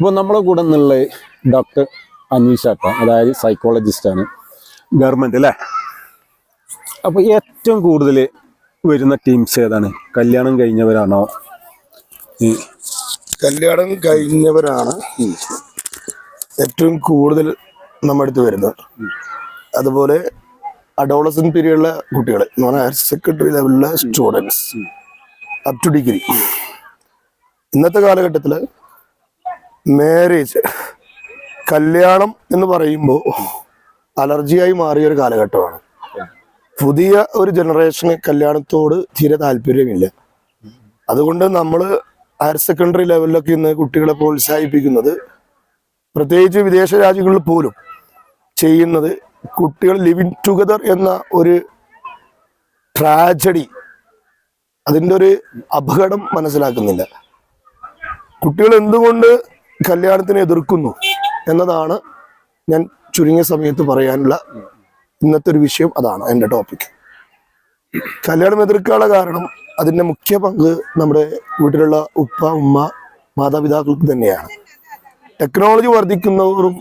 ഇപ്പോൾ നമ്മളെ കൂടെ നിന്നുള്ള ഡോക്ടർ അനീഷാട്ട അതായത് സൈക്കോളജിസ്റ്റാണ് ഗവൺമെന്റ് അല്ലേ? അപ്പോൾ ഏറ്റവും കൂടുതൽ വരുന്ന ടീംസ് ഏതാണ്? കല്യാണം കഴിഞ്ഞവരാണോ? കല്യാണം കഴിഞ്ഞവരാണ് ഏറ്റവും കൂടുതൽ നമ്മുടെ അടുത്ത് വരുന്നത്. അതുപോലെ അഡോളസൻ പീരീഡിലെ കുട്ടികൾ എന്ന് പറഞ്ഞാൽ ഹയർ സെക്കൻഡറി ലെവലിലെ സ്റ്റുഡൻസ് അപ് ടു ഡിഗ്രി ഇന്നത്തെ കാലഘട്ടത്തിൽ മാരേജ് കല്യാണം എന്ന് പറയുമ്പോൾ അലർജിയായി മാറിയ ഒരു കാലഘട്ടമാണ്. പുതിയ ഒരു ജനറേഷന് കല്യാണത്തോട് തീരെ താല്പര്യമില്ല. അതുകൊണ്ട് നമ്മൾ ഹയർ സെക്കൻഡറി ലെവലിലൊക്കെ ഇന്ന് കുട്ടികളെ പ്രോത്സാഹിപ്പിക്കുന്നത് പ്രത്യേകിച്ച് വിദേശ രാജ്യങ്ങളിൽ പോലും ചെയ്യുന്നത് കുട്ടികൾ ലിവിങ് ടുഗദർ എന്ന ഒരു ട്രാജഡി അതിന്റെ ഒരു അപകടം മനസ്സിലാക്കുന്നില്ല. കുട്ടികൾ എന്തുകൊണ്ട് കല്യാണത്തിനെ എതിർക്കുന്നു എന്നതാണ് ഞാൻ ചുരുങ്ങിയ സമയത്ത് പറയാനുള്ള ഇന്നത്തെ ഒരു വിഷയം അതാണ് എന്റെ ടോപ്പിക് കല്യാണം എതിർക്കാനുള്ള കാരണം അതിന്റെ മുഖ്യ പങ്ക് നമ്മുടെ വീട്ടിലുള്ള ഉപ്പ ഉമ്മ മാതാപിതാക്കൾക്ക് തന്നെയാണ്. ടെക്നോളജി വർദ്ധിക്കുന്നവരും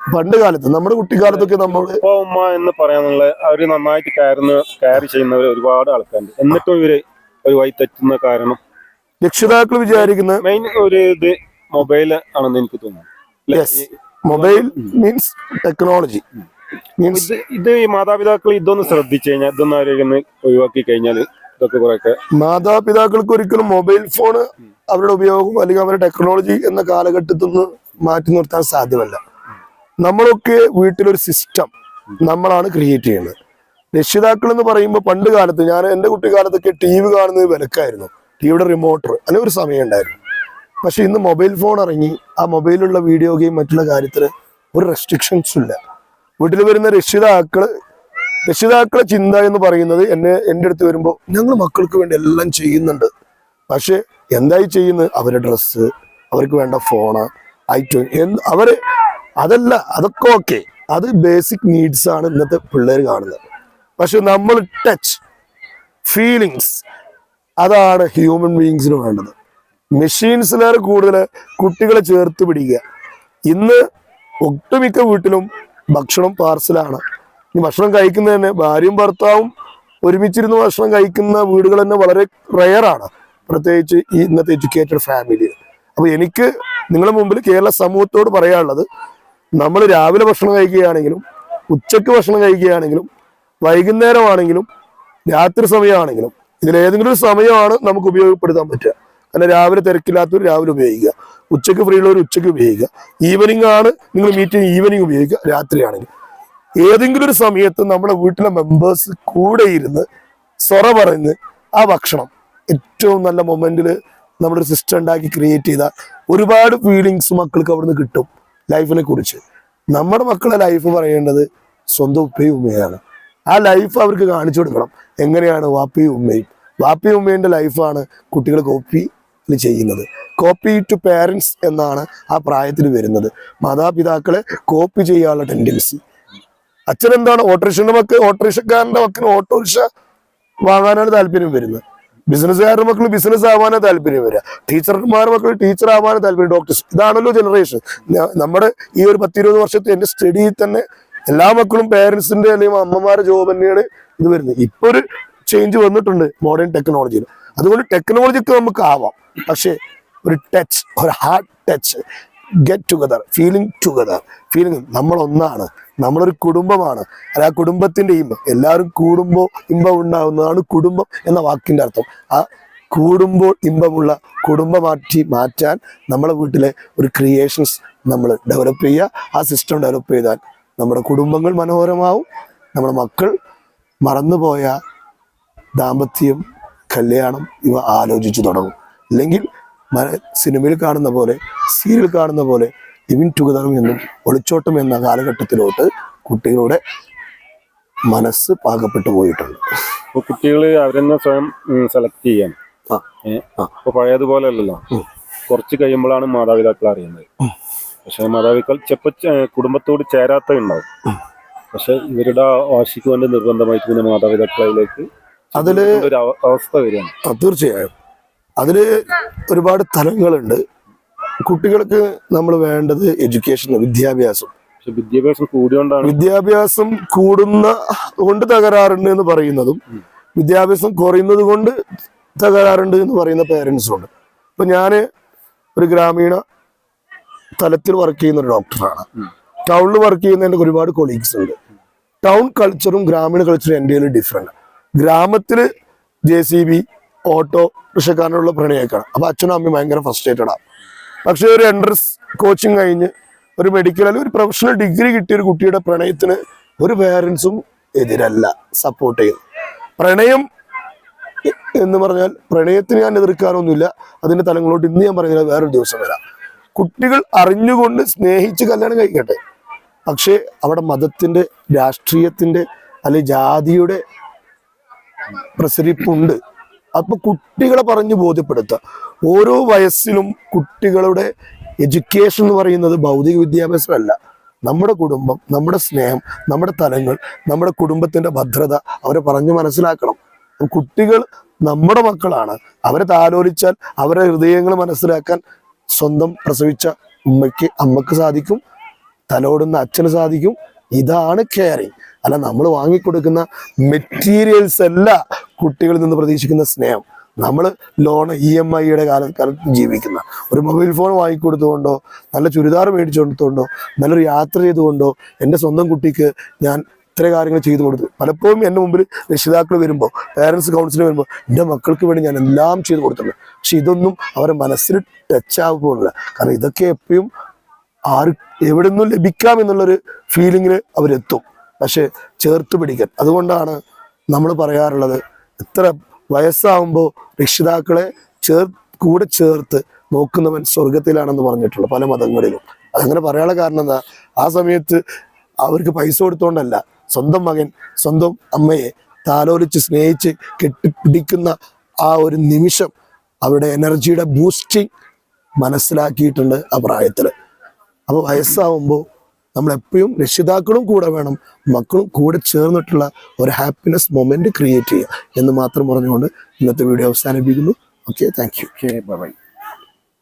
പണ്ട് കാലത്ത് നമ്മുടെ കുട്ടിക്കാലത്തൊക്കെ നമ്മൾ ഉപ്പ ഉമ്മ എന്ന് പറയാനുള്ള അവർ നന്നായിട്ട് കയറുന്ന കയർ ചെയ്യുന്നവർ ഒരുപാട് ആൾക്കാരുണ്ട്. എന്നിട്ടും ഇവർ ഒരു വഴി തെറ്റുന്ന കാരണം രക്ഷിതാക്കൾ വിചാരിക്കുന്ന മെയിൻ ഒരു ഇത് മൊബൈൽ ആണെന്ന് എനിക്ക് തോന്നുന്നു. മൊബൈൽ മീൻസ് ടെക്നോളജി മീൻസ് ഇത് ഇത് ഈ മാതാപിതാക്കൾ ഇതൊന്ന് ശ്രദ്ധിച്ചു കഴിഞ്ഞാൽ ഇതൊന്നും അവരൊന്ന് ഒഴിവാക്കി കഴിഞ്ഞാൽ ഇതൊക്കെ കുറെയൊക്കെ മാതാപിതാക്കൾക്ക് ഒരിക്കലും മൊബൈൽ ഫോൺ അവരുടെ ഉപയോഗം അല്ലെങ്കിൽ അവരുടെ ടെക്നോളജി എന്ന കാലഘട്ടത്തിൽ നിന്ന് മാറ്റി നിർത്താൻ സാധ്യമല്ല. നമ്മളൊക്കെ വീട്ടിലൊരു സിസ്റ്റം നമ്മളാണ് ക്രിയേറ്റ് ചെയ്യുന്നത് രക്ഷിതാക്കൾ എന്ന് പറയുമ്പോൾ പണ്ട് കാലത്ത് ഞാൻ എന്റെ കുട്ടിക്കാലത്തൊക്കെ ടി വി കാണുന്നത് വിലക്കായിരുന്നു. ടി വിയുടെ റിമോട്ടർ അങ്ങനെ ഒരു സമയം ഉണ്ടായിരുന്നു. പക്ഷെ ഇന്ന് മൊബൈൽ ഫോൺ ഇറങ്ങി. ആ മൊബൈലുള്ള വീഡിയോ ഗെയിം മറ്റുള്ള കാര്യത്തിൽ ഒരു റെസ്ട്രിക്ഷൻസ് ഇല്ല. വീട്ടിൽ വരുന്ന രക്ഷിതാക്കൾ രക്ഷിതാക്കളെ ചിന്ത എന്ന് പറയുന്നത് എന്നെ എന്റെ അടുത്ത് വരുമ്പോൾ ഞങ്ങൾ മക്കൾക്ക് വേണ്ടി എല്ലാം ചെയ്യുന്നുണ്ട്. പക്ഷെ എന്തായി ചെയ്യുന്നത്? അവരുടെ ഡ്രസ്സ് അവർക്ക് വേണ്ട ഫോണ് ഐറ്റം എന്ത് അവർ അതല്ല അതൊക്കെ ഓക്കെ അത് ബേസിക് നീഡ്സ് ആണ് ഇന്നത്തെ പിള്ളേർ കാണുന്നത്. പക്ഷെ നമ്മൾ ടച്ച് ഫീലിങ്സ് അതാണ് ഹ്യൂമൻ ബീങ്സിന് വേണ്ടത്. മെഷീൻസിലേറെ കൂടുതൽ കുട്ടികളെ ചേർത്ത് പിടിക്കുക. ഇന്ന് ഒട്ടുമിക്ക വീട്ടിലും ഭക്ഷണം പാർസലാണ്. ഭക്ഷണം കഴിക്കുന്നത് തന്നെ ഭാര്യയും ഭർത്താവും ഒരുമിച്ചിരുന്ന് ഭക്ഷണം കഴിക്കുന്ന വീടുകൾ തന്നെ വളരെ റയറാണ്. പ്രത്യേകിച്ച് ഈ ഇന്നത്തെ എഡ്യൂക്കേറ്റഡ് ഫാമിലി. അപ്പോൾ എനിക്ക് നിങ്ങളുടെ മുമ്പിൽ കേരള സമൂഹത്തോട് പറയാനുള്ളത് നമ്മൾ രാവിലെ ഭക്ഷണം കഴിക്കുകയാണെങ്കിലും ഉച്ചയ്ക്ക് ഭക്ഷണം കഴിക്കുകയാണെങ്കിലും വൈകുന്നേരമാണെങ്കിലും രാത്രി സമയമാണെങ്കിലും ഇതിലേതെങ്കിലും ഒരു സമയമാണ് നമുക്ക് ഉപയോഗപ്പെടുത്താൻ പറ്റുക. കാരണം രാവിലെ തിരക്കില്ലാത്തവർ രാവിലെ ഉപയോഗിക്കുക. ഉച്ചയ്ക്ക് ഫ്രീ ഉള്ളവർ ഉച്ചയ്ക്ക് ഉപയോഗിക്കുക. ഈവനിങ് ആണ് നിങ്ങൾ മീറ്റിംഗ് ഈവനിങ് ഉപയോഗിക്കുക രാത്രിയാണെങ്കിൽ. ഏതെങ്കിലും ഒരു സമയത്ത് നമ്മുടെ വീട്ടിലെ മെമ്പേഴ്സ് കൂടെ ഇരുന്ന് സൊറ പറഞ്ഞ് ആ ഭക്ഷണം ഏറ്റവും നല്ല മൊമെന്റിൽ നമ്മളൊരു സിസ്റ്റം ഉണ്ടാക്കി ക്രിയേറ്റ് ചെയ്ത ഒരുപാട് ഫീലിങ്സ് മക്കൾക്ക് അവിടുന്ന് കിട്ടും ലൈഫിനെ കുറിച്ച്. നമ്മുടെ മക്കളുടെ ലൈഫ് പറയേണ്ടത് സ്വന്തം ഉപ്പയും ഉമ്മയാണ് ആ ലൈഫ് അവർക്ക് കാണിച്ചു കൊടുക്കണം. എങ്ങനെയാണ് വാപ്പയും ഉമ്മയും? വാപ്പയും ഉമ്മയുടെ ലൈഫാണ് കുട്ടികൾ കോപ്പി ചെയ്യുന്നത്. കോപ്പി ടു പേരൻസ് എന്നാണ് ആ പ്രായത്തിൽ വരുന്നത്. മാതാപിതാക്കളെ കോപ്പി ചെയ്യാനുള്ള ടെൻഡൻസി അച്ഛൻ എന്താണ് ഓട്ടോറിക്ഷന്റെ മക്കൾ ഓട്ടോറിക്ഷക്കാരന്റെ മക്കൾ ഓട്ടോറിക്ഷ വാങ്ങാനാണ് താല്പര്യം വരുന്നത്. ബിസിനസ്സുകാരുടെ മക്കൾ ബിസിനസ് ആവാനാണ് താല്പര്യം വരിക ടീച്ചർമാരുടെ മക്കൾ ടീച്ചർ ആവാനാണ് താല്പര്യം. ഡോക്ടേഴ്സ് ഇതാണല്ലോ ജനറേഷൻ നമ്മുടെ ഈ ഒരു പത്തിരുപത് വർഷത്തെ എന്റെ സ്റ്റഡിയിൽ തന്നെ എല്ലാ മക്കളും പേരൻസിന്റെ അല്ലെങ്കിൽ അമ്മമാരുടെ ജോബ് തന്നെയാണ് ഇത് വരുന്നത്. ഇപ്പൊ ഒരു ചേഞ്ച് വന്നിട്ടുണ്ട് മോഡേൺ ടെക്നോളജിയിൽ അതുകൊണ്ട് ടെക്നോളജിക്ക് നമുക്ക് ആവാം. പക്ഷേ ഒരു ടച്ച് ഒരു heart touch get together feeling together feeling നമ്മൾ ഒന്നാണ് നമ്മളൊരു കുടുംബമാണ്. അല്ല ആ കുടുംബത്തിന്റെ ഇമ്പം എല്ലാവരും കൂടുമ്പോൾ ഇമ്പം ഉണ്ടാകുന്നതാണ് കുടുംബം എന്ന വാക്കിന്റെ അർത്ഥം. ആ കൂടുമ്പോൾ ഇമ്പമുള്ള കുടുംബമാറ്റി മാറ്റാൻ നമ്മളെ വീട്ടിലെ ഒരു ക്രിയേഷൻസ് നമ്മൾ ഡെവലപ്പ് ചെയ്യുക. ആ സിസ്റ്റം ഡെവലപ്പ് ചെയ്താൽ നമ്മുടെ കുടുംബങ്ങൾ മനോഹരമാവും. നമ്മുടെ മക്കൾ മറന്നുപോയ ദാമ്പത്യം കല്യാണം ഇവ ആലോചിച്ചു തുടങ്ങും. അല്ലെങ്കിൽ മ- സിനിമയിൽ കാണുന്ന പോലെ സീരിയൽ കാണുന്ന പോലെ ലിവിൻ ടുഗദറിൽ നിന്നും ഒളിച്ചോട്ടം എന്ന കാലഘട്ടത്തിലോട്ട് കുട്ടികളുടെ മനസ്സ് പാകപ്പെട്ടു പോയിട്ടുണ്ട്. അപ്പോൾ കുട്ടികൾ അവരെന്നെ സ്വയം സെലക്ട് ചെയ്യാൻ. ആ. ഏഹ് പഴയതുപോലെ അല്ലല്ലോ. കുറച്ച് കഴിയുമ്പോഴാണ് മാതാപിതാക്കൾ അറിയുന്നത്. പക്ഷെ മാതാപിതാക്കൾ ചെപ്പ കുടുംബത്തോട് ചേരാത്ത ഉണ്ടാവും പക്ഷെ ഇവരുടെ വാശിക്ക് വേണ്ടി നിർബന്ധമായിട്ട് പിന്നെ മാതാപിതാക്കളിലേക്ക് അതിൽ ഒരു അവസ്ഥ വരികയാണ്. തീർച്ചയായും. അതിൽ ഒരുപാട് തലങ്ങളുണ്ട്. കുട്ടികൾക്ക് നമ്മൾ വേണ്ടത് എഡ്യൂക്കേഷൻ വിദ്യാഭ്യാസം. വിദ്യാഭ്യാസം കൂടിയോണ്ടാണ്. വിദ്യാഭ്യാസം കൂടുന്ന കൊണ്ട് തകരാറുണ്ട് എന്ന് പറയുന്നതും വിദ്യാഭ്യാസം കുറയുന്നത് കൊണ്ട് തകരാറുണ്ട് എന്ന് പറയുന്ന പേരൻസും ഉണ്ട്. ഇപ്പൊ ഞാൻ ഒരു ഗ്രാമീണ തലത്തിൽ വർക്ക് ചെയ്യുന്ന ഒരു ഡോക്ടറാണ് ടൗണിൽ വർക്ക് ചെയ്യുന്ന എന്റെ ഒരുപാട് കൊളീഗ്സ് ഉണ്ട്. ടൗൺ കൾച്ചറും ഗ്രാമീണ കൾച്ചറും എന്റെ ഡിഫറെന്റ് ഗ്രാമത്തിൽ ജെ സി ബി ഓട്ടോ റിക്ഷക്കാരനുള്ള പ്രണയമൊക്കെയാണ് അപ്പൊ അച്ഛനും അമ്മയും ഭയങ്കര ഫ്രസ്ട്രേറ്റഡ് ആണ് പക്ഷെ ഒരു എൻട്രൻസ് കോച്ചിങ് കഴിഞ്ഞ് ഒരു മെഡിക്കൽ അല്ലെങ്കിൽ ഒരു പ്രൊഫഷണൽ ഡിഗ്രി കിട്ടിയ ഒരു കുട്ടിയുടെ പ്രണയത്തിന് ഒരു പേരൻസും എതിരല്ല സപ്പോർട്ട് ചെയ്യുന്നു പ്രണയം എന്ന് പറഞ്ഞാൽ പ്രണയത്തിന് ഞാൻ എതിർക്കാനൊന്നുമില്ല. അതിന്റെ തലങ്ങളോട്ട് ഇന്ന് ഞാൻ പറയുന്നത് വേറൊരു ദിവസം വരാം. കുട്ടികൾ അറിഞ്ഞുകൊണ്ട് സ്നേഹിച്ച് കല്യാണം കഴിക്കട്ടെ. പക്ഷേ അവിടെ മതത്തിന്റെ രാഷ്ട്രീയത്തിന്റെ അല്ലെ ജാതിയുടെ പ്രസരിപ്പുണ്ട്. അപ്പൊ കുട്ടികളെ പറഞ്ഞു ബോധ്യപ്പെടുത്തുക. ഓരോ വയസ്സിലും കുട്ടികളുടെ എഡ്യൂക്കേഷൻ എന്ന് പറയുന്നത് ഭൗതിക വിദ്യാഭ്യാസമല്ല. നമ്മുടെ കുടുംബം നമ്മുടെ സ്നേഹം നമ്മുടെ തലങ്ങൾ നമ്മുടെ കുടുംബത്തിന്റെ ഭദ്രത അവരെ പറഞ്ഞു മനസ്സിലാക്കണം. കുട്ടികൾ നമ്മുടെ മക്കളാണ്. അവരെ താലോലിച്ചാൽ അവരെ ഹൃദയങ്ങൾ മനസ്സിലാക്കാൻ സ്വന്തം പ്രസവിച്ച ഉമ്മയ്ക്ക് അമ്മയ്ക്ക് സാധിക്കും. തലോടുന്ന അച്ഛന് സാധിക്കും. ഇതാണ് കെയറിങ് അല്ല നമ്മൾ വാങ്ങിക്കൊടുക്കുന്ന മെറ്റീരിയൽസ് അല്ല കുട്ടികളിൽ നിന്ന് പ്രതീക്ഷിക്കുന്ന സ്നേഹം. നമ്മൾ ലോൺ ഇ എം ഐയുടെ കാലത്ത് ജീവിക്കുന്ന ഒരു മൊബൈൽ ഫോൺ വാങ്ങിക്കൊടുത്തുകൊണ്ടോ നല്ല ചുരിദാർ മേടിച്ചു കൊടുത്തുകൊണ്ടോ നല്ലൊരു യാത്ര ചെയ്തുകൊണ്ടോ എന്റെ സ്വന്തം കുട്ടിക്ക് ഞാൻ ഇത്ര കാര്യങ്ങൾ ചെയ്തു കൊടുത്തു. പലപ്പോഴും എന്റെ മുമ്പിൽ രക്ഷിതാക്കൾ വരുമ്പോൾ പേരൻസ് കൗൺസിലർ വരുമ്പോൾ എന്റെ മക്കൾക്ക് വേണ്ടി ഞാൻ എല്ലാം ചെയ്തു കൊടുത്തിട്ടുണ്ട്. പക്ഷെ ഇതൊന്നും അവരുടെ മനസ്സിൽ ടച്ച് ആകുന്നില്ല കാരണം ഇതൊക്കെ എപ്പോഴും ആര് എവിടെ നിന്നും ലഭിക്കാം എന്നുള്ളൊരു ഫീലിങ്ങിൽ അവരെത്തും. പക്ഷെ ചേർത്ത് പിടിക്കാൻ. അതുകൊണ്ടാണ് നമ്മൾ പറയാറുള്ളത് എത്ര വയസ്സാവുമ്പോൾ രക്ഷിതാക്കളെ ചേർ കൂടെ ചേർത്ത് നോക്കുന്നവൻ സ്വർഗത്തിലാണെന്ന് പറഞ്ഞിട്ടുള്ള പല മതങ്ങളിലും. അതങ്ങനെ പറയാനുള്ള കാരണം എന്താ? ആ സമയത്ത് അവർക്ക് പൈസ കൊടുത്തോണ്ടല്ല. സ്വന്തം മകൻ സ്വന്തം അമ്മയെ താലോലിച്ച് സ്നേഹിച്ച് കെട്ടിപ്പിടിക്കുന്ന ആ ഒരു നിമിഷം അവരുടെ എനർജിയുടെ ബൂസ്റ്റിംഗ് മനസ്സിലാക്കിയിട്ടുണ്ട് ആ പ്രായത്തിൽ അപ്പോൾ വയസ്സാവുമ്പോൾ നമ്മളെപ്പോഴും രക്ഷിതാക്കളും കൂടെ വേണം മക്കളും കൂടെ ചേർന്നിട്ടുള്ള ഒരു ഹാപ്പിനെസ് മൊമെന്റ് ക്രിയേറ്റ് ചെയ്യുക എന്ന് മാത്രം പറഞ്ഞുകൊണ്ട് ഇന്നത്തെ വീഡിയോ അവസാനിപ്പിക്കുന്നു. Okay thank you okay bye